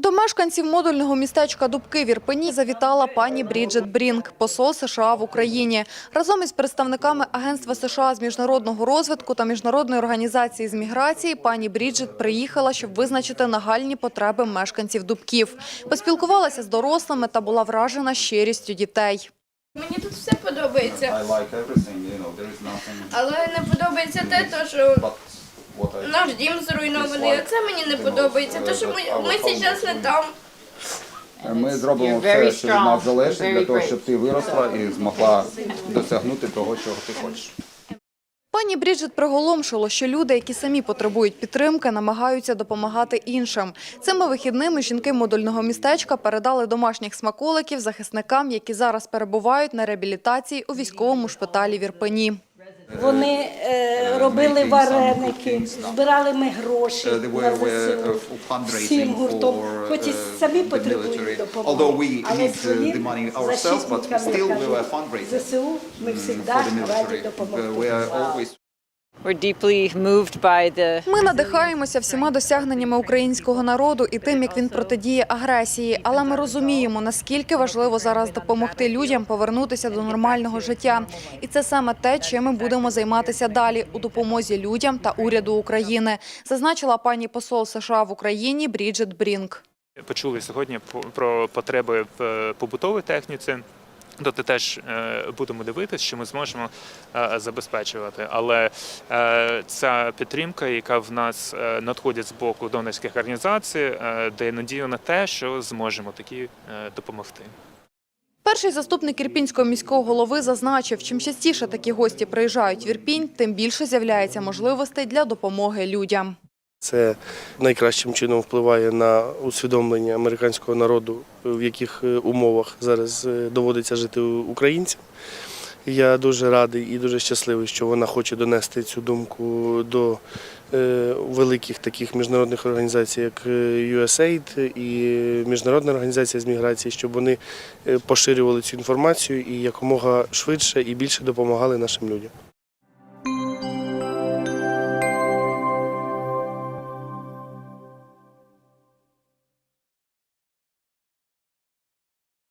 До мешканців модульного містечка Дубки в Ірпені завітала пані Бріджет Брінк, посол США в Україні. Разом із представниками Агентства США з міжнародного розвитку та Міжнародної організації з міграції пані Бріджет приїхала, щоб визначити нагальні потреби мешканців Дубків. Поспілкувалася з дорослими та була вражена щирістю дітей. Мені тут все подобається, але не подобається те, то, що Наш дім зруйнований. Оце мені не подобається. То, що ми, ми зараз не там. ми зробимо все, що від нас залежить, для того, щоб ти виросла і змогла досягнути того, чого ти хочеш. Пані Бріджит приголомшило, що люди, які самі потребують підтримки, намагаються допомагати іншим. Цими вихідними жінки модульного містечка передали домашніх смаколиків захисникам, які зараз перебувають на реабілітації у військовому шпиталі в Ірпені. Вони е, робили вареники, збирали ми гроші Uh, на ЗСУ. Всім гуртом, хоч і uh, самі потребують допомоги, але uh, своїм защитникам, ЗСУ ми mm, завжди раді. Uh, допомогти. Ми надихаємося всіма досягненнями українського народу і тим, як він протидіє агресії. Але ми розуміємо, наскільки важливо зараз допомогти людям повернутися до нормального життя. І це саме те, чим ми будемо займатися далі у допомозі людям та уряду України, зазначила пані посол США в Україні Бріджит Брінк. Почули сьогодні про потреби в е, побутовій техніці. Тобто теж е, будемо дивитися, що ми зможемо е, забезпечувати. Але е, ця підтримка, яка в нас надходить з боку донорських організацій, дає надію на те, що зможемо такі допомогти. Перший заступник ірпінського міського голови зазначив, чим частіше такі гості приїжджають в Ірпінь, тим більше з'являється можливостей для допомоги людям. Це найкращим чином впливає на усвідомлення американського народу, в яких е, умовах зараз е, доводиться жити українцям. Я дуже радий і дуже щасливий, що вона хоче донести цю думку до е, великих таких міжнародних організацій, як USAID і Міжнародна організація з міграції, щоб вони поширювали цю інформацію і якомога швидше і більше допомагали нашим людям.